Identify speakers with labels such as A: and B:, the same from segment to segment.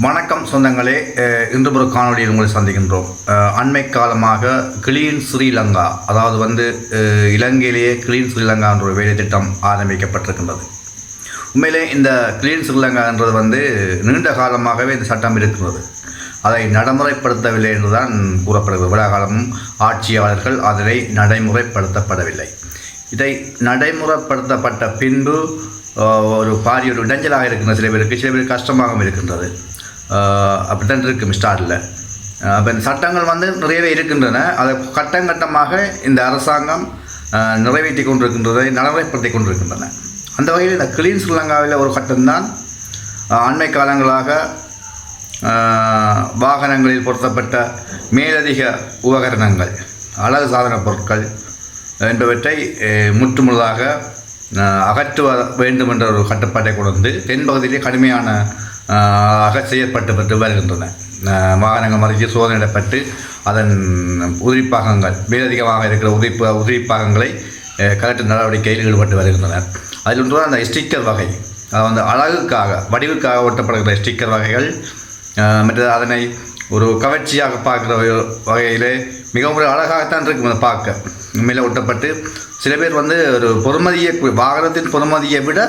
A: வணக்கம் சொந்தங்களே இன்று ஒரு காணொலியில் உங்களை சந்திக்கின்றோம். அண்மை காலமாக கிளீன் ஸ்ரீலங்கா அதாவது வந்து இலங்கையிலேயே கிளீன் ஸ்ரீலங்கா என்ற ஒரு வேலை திட்டம் ஆரம்பிக்கப்பட்டிருக்கின்றது. உண்மையிலே இந்த கிளீன் ஸ்ரீலங்கா என்றது வந்து நீண்ட காலமாகவே இந்த சட்டம் இருக்கிறது அதை நடைமுறைப்படுத்தவில்லை என்றுதான் கூறப்படுகிறது. விழா காலமும் ஆட்சியாளர்கள் அதனை நடைமுறைப்படுத்தப்படவில்லை. இதை நடைமுறைப்படுத்தப்பட்ட பின்பு ஒரு பாரிய ஒரு இடைஞ்சலாக இருக்கின்ற சில பேருக்கு சில பேருக்கு கஷ்டமாகவும் இருக்கின்றது. ஆஹ், அப்படித்தான் இருக்குது ஸ்டார்டில் அப்போ இந்த சட்டங்கள் வந்து நிறையவே இருக்கின்றன. அதை கட்டம் கட்டமாக இந்த அரசாங்கம் நிறைவேற்றி கொண்டிருக்கின்றதை நடைமுறைப்படுத்தி கொண்டிருக்கின்றன. அந்த வகையில் இந்த கிளீன் ஸ்ரீலங்காவில் ஒரு கட்டம்தான் அண்மை காலங்களாக வாகனங்களில் பொருத்தப்பட்ட மேலதிக உபகரணங்கள் அழகு சாதன பொருட்கள் என்பவற்றை முற்றுமுழுதாக அகற்றுவ வேண்டும் என்ற ஒரு கட்டுப்பாட்டை கொண்டு தென்பகுதியிலே கடுமையான அஹ், ஆக செயற்பட்டு வருகின்றன. வாகனங்கள் மறித்து சோதனையிடப்பட்டு அதன் உதிரிப்பாகங்கள் மேலதிகமாக இருக்கிற உதிரி உதிரிப்பாகங்களை கலெக்டர் நடவடிக்கையில் ஈடுபட்டு வருகின்றனர். அதில் ஒன்று அந்த ஸ்டிக்கர் வகை. அது வந்து அழகுக்காக வடிவுக்காக ஒட்டப்படுகிற ஸ்டிக்கர் வகைகள் மற்ற மற்றது அதனை ஒரு கவர்ச்சியாக பார்க்குற வகையிலே மிகவும் ஒரு அழகாகத்தான் இருக்கும் அதை பார்க்க. மேலே ஒட்டப்பட்டு சில பேர் வந்து ஒரு பொறுமதியை வாகனத்தின் பொறுமதியை விட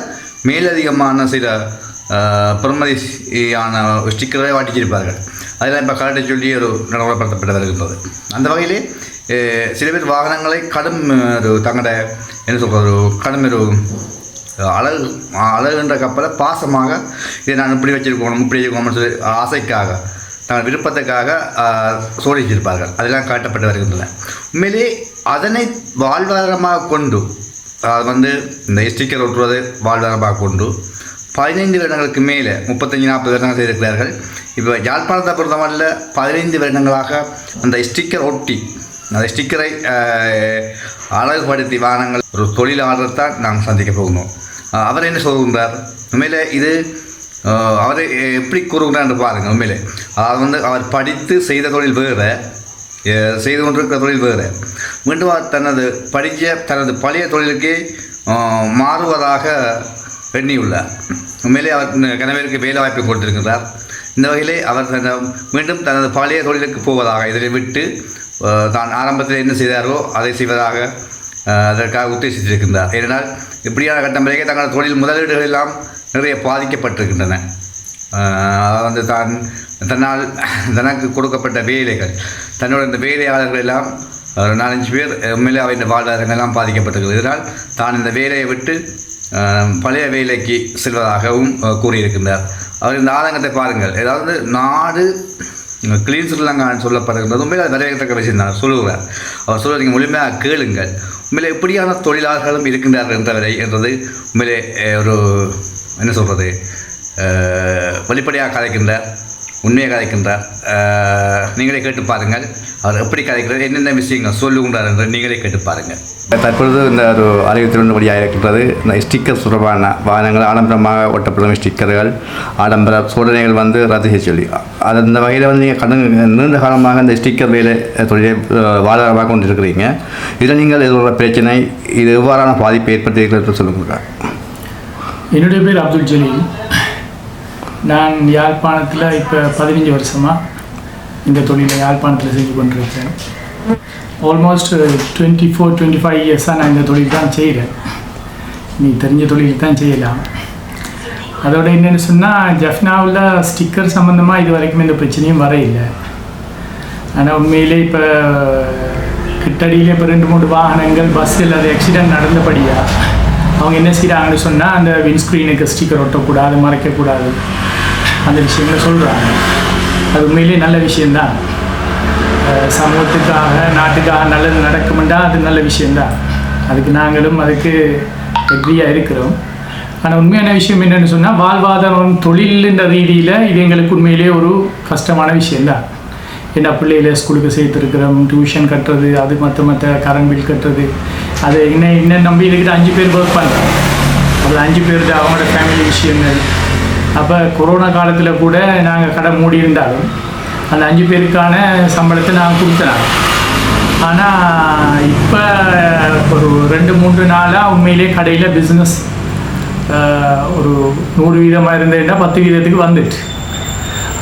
A: மேலதிகமான சில அஹ், ஸ்டிக்கரை வாட்டிச்சிருப்பார்கள் அதெல்லாம் இப்போ கலட்டை சொல்லி ஒரு நடைமுறைப்படுத்தப்பட்டு வருகின்றது அந்த வகையிலே சில பேர் வாகனங்களை கடும் ஒரு தங்களோட என்ன சொல்கிறது ஒரு கடும் ஒரு அழகு அழகுன்ற கப்பலை பாசமாக இதை நான் இப்படி வச்சுருக்கணும் இப்படி வச்சிருக்கணும்னு சொல்லி ஆசைக்காக தங்கள் விருப்பத்துக்காக ஆஹ், அதெல்லாம் காட்டப்பட்டு வருகின்றன. உண்மையிலே அதனை வாழ்வாதாரமாக கொண்டு அது வந்து இந்த ஸ்டிக்கர் ஒட்டுவது வாழ்வாதாரமாக கொண்டு பதினைந்து வருடங்களுக்கு மேலே முப்பத்தஞ்சு நாற்பது வருடங்கள் செய்திருக்கிறார்கள். இப்போ யாழ்ப்பாணத்தை பொறுத்தமல்ல பதினைந்து வருடங்களாக அந்த ஸ்டிக்கர் ஒட்டி அந்த ஸ்டிக்கரை அழகுபடுத்தி வாகனங்கள் ஒரு தொழிலாளர் தான் நாம் சந்திக்க போகணும் அவர் என்ன சொல்கின்றார்? உண்மையில் இது அவரை அவர் எப்படி கூறுகிறார் பாருங்கள் உண்மையிலே. அவர் வந்து அவர் படித்து செய்த தொழில் வேறு செய்து கொண்டிருக்கிற தொழில் வேறு. மீண்டும் அவர் தனது படித்த தனது பழைய தொழிலுக்கே மாறுவதாக எண்ணியுள்ளார் உண்மையிலே அவர் கணவருக்கு வேலை வாய்ப்பு கொடுத்திருக்கிறார். இந்த வகையிலே அவர் மீண்டும் தனது பழைய தொழிலுக்கு போவதாக இதை விட்டு தான் ஆரம்பத்தில் என்ன செய்தாரோ அதை செய்வதாக அதற்காக உத்தேசித்திருக்கின்றார். ஏனால் இப்படியான கட்டம் தங்களது தொழில் முதலீடுகள் எல்லாம் நிறைய பாதிக்கப்பட்டிருக்கின்றன. அதாவது வந்து தான் தன்னால் தனக்கு கொடுக்கப்பட்ட வேலைகள் தன்னோட இந்த வேலையாளர்கள் எல்லாம் ஒரு நாலஞ்சு பேர் உண்மையிலே அவை வாழ்வாதாரங்கள் எல்லாம் பாதிக்கப்பட்டிருக்கிறது. இதனால் தான் இந்த வேலையை விட்டு பழைய வேலைக்கு செல்வதாகவும் கூறியிருக்கின்றார். அவர் இந்த ஆதங்கத்தை பாருங்கள். ஏதாவது நாடு கிளீன் ஸ்ரீலங்கான்னு சொல்லப்படுகின்றது உண்மையில் அது வரவேற்கத்தக்க விஷயம் தான். சொல்லுகிறார். அவர் சொல்ல நீங்கள் முழுமையாக கேளுங்கள். உண்மையிலே எப்படியான தொழிலாளர்களும் இருக்கின்றார்கள் என்றவரை என்றது உண்மையிலே ஒரு என்ன சொல்கிறது வெளிப்படையாக கலைக்கின்றார் உண்மையை கலைக்கின்றார் நீங்களே கேட்டு பாருங்கள். அவர் எப்படி கதைக்கிறார் என்னென்ன விஷயங்கள் சொல்லுகின்றார் என்று நீங்களே கேட்டு பாருங்கள். தற்பொழுது இந்த ஒரு அறிவித்திருந்த வழியாக இருக்கின்றது. இந்த ஸ்டிக்கர் தொடர்பான வாகனங்கள் ஆடம்பரமாக ஒட்டப்படும் ஸ்டிக்கர்கள் ஆடம்பர சோதனைகள் வந்து ரத்து செய்ய சொல்லி. அது அந்த வகையில் வந்து நீங்கள் கடன் நீண்ட காலமாக இந்த ஸ்டிக்கர் வேலை தொழிலை அஹ், வாழ்வாதாரமாக கொண்டு இருக்கிறீங்க இதில் நீங்கள் எதிர்கொள்ள பிரச்சனை இது எவ்வாறான பாதிப்பை ஏற்படுத்தியிருக்கிறது என்று சொல்லுங்கள்
B: என்னுடைய பேர் அப்துல் ஜலீல். நான் யாழ்ப்பாணத்தில் இப்போ பதினஞ்சு வருஷமாக இந்த தொழிலை யாழ்ப்பாணத்தில் செஞ்சு கொண்டிருக்கேன் uh, almost twenty four twenty five இயர்ஸாக நான் இந்த தொழில் தான் செய்கிறேன் நீ தெரிஞ்ச தொழில் தான் செய்யலாம். அதோட என்னென்னு சொன்னால் ஜஃப்னாவில் ஸ்டிக்கர் சம்மந்தமாக இது வரைக்கும் எந்த பிரச்சனையும் வர இல்லை ஆனால் உண்மையிலே இப்போ கிட்டடியில் இப்போ ரெண்டு மூணு வாகனங்கள் பஸ்ஸில் அது ஆக்சிடென்ட் நடந்தபடியாக அவங்க என்ன செய்கிறாங்கன்னு சொன்னால் அந்த விண்ட்ஸ்க்ரீனுக்கு ஸ்டிக்கர் ஒட்டக்கூடாது மறைக்கக்கூடாது. அந்த விஷயங்களை சொல்கிறாங்க அது உண்மையிலே நல்ல விஷயந்தான் சமூகத்துக்காக நாட்டுக்காக நல்லது நடக்கும்டா அது நல்ல விஷயந்தான் அதுக்கு நாங்களும் அதுக்கு எக்ரியாக இருக்கிறோம். ஆனால் உண்மையான விஷயம் என்னென்னு சொன்னால் வாழ்வாதாரம் தொழில்ன்ற ரீதியில் இது எங்களுக்கு உண்மையிலே ஒரு கஷ்டமான விஷயந்தான் ஏன்னா பிள்ளையில ஸ்கூலுக்கு சேர்த்துருக்குறோம் டியூஷன் கட்டுறது அது மற்ற மற்ற கரண்ட் பில் கட்டுறது. அது என்ன என்ன நம்பி இருக்கிற அஞ்சு பேர் ஒர்க் பண்ணுறோம் அது அஞ்சு பேர் அவங்களோட ஃபேமிலி விஷயங்கள் அப்போ கொரோனா காலத்தில் கூட நாங்கள் கடை மூடி இருந்தாலும் அந்த அஞ்சு பேருக்கான சம்பளத்தை நாங்கள் கொடுத்தனாங்க ஆனால் இப்போ ஒரு ரெண்டு மூன்று நாளாக உண்மையிலே கடையில் பிஸ்னஸ் ஒரு நூறு வீதமாக இருந்ததுன்னா பத்து வீதத்துக்கு வந்துட்டு.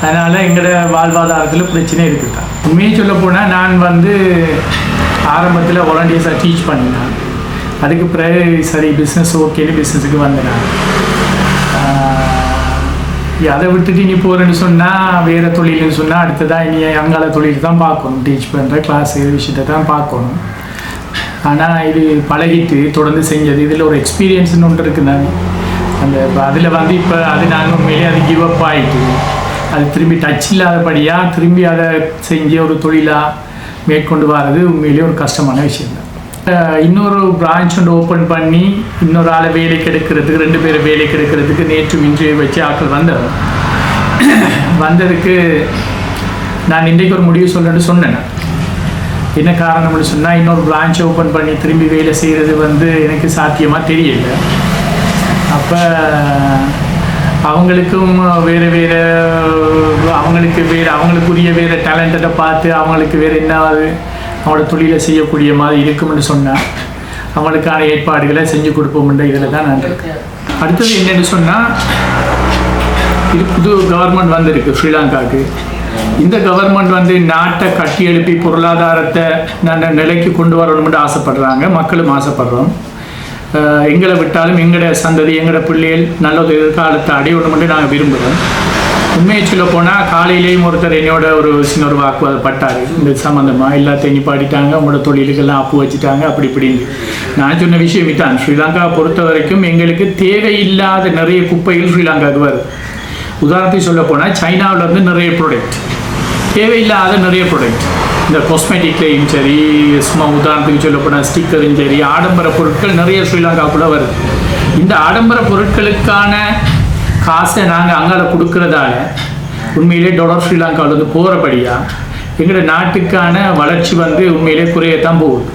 B: அதனால் எங்களோட வாழ்வாதாரத்தில் பிரச்சனை இருக்குது? தான் உண்மையை சொல்ல போனால் நான் வந்து ஆரம்பத்தில் வாலண்டியர்ஸாக டீச் பண்ணினேன். அதுக்கு பிறகு சரி பிஸ்னஸ் ஓகேன்னு பிஸ்னஸுக்கு வந்தேன் அதை விட்டுட்டு நீ போகிறேன்னு சொன்னால் வேறு தொழில்னு சொன்னால் அடுத்ததாக இனி அங்கால தொழில் தான் பார்க்கணும். டீச் பண்ணுற கிளாஸ் விஷயத்தை தான் பார்க்கணும். ஆனால் இது பழகிட்டு தொடர்ந்து செஞ்சது இதில் ஒரு எக்ஸ்பீரியன்ஸ்னு ஒன்று இருக்குது நான். அந்த அதில் வந்து இப்போ அது நாங்கள் உண்மையிலே அது கிவ் அப் ஆகிட்டு அது திரும்பி டச் இல்லாதபடியாக திரும்பி அதை செஞ்சு ஒரு தொழிலாக மேற்கொண்டு வர்றது உண்மையிலேயே ஒரு கஷ்டமான விஷயம் தான் இன்னொரு பிரான்ச் ஒன்று ஓப்பன் பண்ணி இன்னொரு ஆளை வேலைக்கு எடுக்கிறதுக்கு ரெண்டு பேரை வேலைக்கு எடுக்கிறதுக்கு நேற்று இன்று வச்சு ஆட்கள் வந்தது வந்ததுக்கு நான் இன்றைக்கு ஒரு முடிவு சொல்லணும்னு சொன்னேன். என்ன காரணம்னு சொன்னால் இன்னொரு பிரான்ச் ஓப்பன் பண்ணி திரும்பி வேலை செய்கிறது வந்து எனக்கு சாத்தியமாக தெரியல. அப்போ அவங்களுக்கும் வேறு வேறு அவங்களுக்கு வேறு அவங்களுக்குரிய வேறு டேலண்ட்டை பார்த்து அவங்களுக்கு வேறு என்ன அவங்களோட தொழிலை செய்யக்கூடிய மாதிரி இருக்கும்னு சொன்னால் அவங்களுக்கான ஏற்பாடுகளை செஞ்சு கொடுப்போம்ன்ற இதில் தான் நான் இருக்கேன். அடுத்தது என்னென்னு சொன்னால் இது புது கவர்மெண்ட் வந்திருக்கு ஸ்ரீலங்காவுக்கு இந்த கவர்மெண்ட் வந்து நாட்டை கட்டி எழுப்பி பொருளாதாரத்தை நல்ல நிலைக்கு கொண்டு வரணும்னு ஆசைப்படுறாங்க. மக்களும் ஆசைப்படுறோம். எங்களை விட்டாலும் எங்களோட சந்ததி எங்களோட பிள்ளைகள் நல்ல ஒரு எதிர்காலத்தை அடையணும்னு நாங்கள் விரும்புகிறோம் உண்மையை சொல்ல போனால் காலையிலேயும் ஒருத்தர் என்னோட ஒரு சின்ன ஒரு வாக்குவாதப்பட்டார் இந்த சம்மந்தமாக எல்லாத்தையும் நிப்பாட்டிட்டாங்க உங்களோட தொழிலுக்கெல்லாம் அப்பு வச்சுட்டாங்க அப்படி இப்படின்னு. நான் சொன்ன விஷயம் இதான். ஸ்ரீலங்கா பொறுத்த வரைக்கும் எங்களுக்கு தேவையில்லாத நிறைய குப்பைகள் ஸ்ரீலங்காவுக்கு வருது. உதாரணத்துக்கு சொல்ல போனால் சைனாவிலேருந்து நிறைய ப்ராடக்ட் தேவையில்லாத நிறைய ப்ராடக்ட் இந்த காஸ்மெட்டிக்லேயும் சரி சும்மா உதாரணத்துக்கு சொல்ல போனால் ஸ்டிக்கரும் சரி ஆடம்பர பொருட்கள் நிறைய ஸ்ரீலங்காக்குள்ளே வருது. இந்த ஆடம்பர பொருட்களுக்கான காசை நாங்கள் அங்கால கொடுக்கறதால உண்மையிலே டாலர் ஸ்ரீலங்காவிலேருந்து போகிறபடியாக எங்களோட நாட்டுக்கான வளர்ச்சி வந்து உண்மையிலே குறையத்தான் போகுது.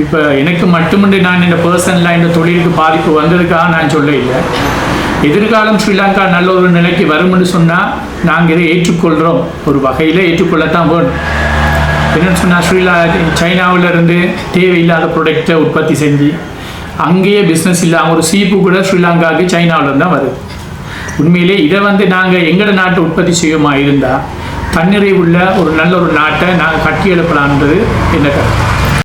B: இப்போ எனக்கு மட்டுமின்றி நான் இந்த பர்சனலாக இந்த தொழிலுக்கு பாதிப்பு வந்ததுக்காக நான் சொல்ல இல்லை. எதிர்காலம் ஸ்ரீலங்கா நல்ல ஒரு நிலைக்கு வரும்னு சொன்னால் நாங்கள் இதை ஏற்றுக்கொள்கிறோம் ஒரு வகையில் ஏற்றுக்கொள்ளத்தான் வேணும். என்னென்னு சொன்னால் ஸ்ரீலா சைனாவுல இருந்து தேவையில்லாத ப்ரொடக்டை உற்பத்தி செஞ்சு அங்கேயே பிஸ்னஸ் இல்லாமல் ஒரு சீப்பு கூட ஸ்ரீலங்காவுக்கு சைனாவிலேருந்து தான் வருது. உண்மையிலே இதை வந்து நாங்கள் எங்களோட நாட்டை உற்பத்தி செய்யுமா இருந்தால் தன்னிறைவுள்ள ஒரு நல்ல ஒரு நாட்டை நாங்கள் கட்டி எழுப்பலான்றது என்ன கருத்து.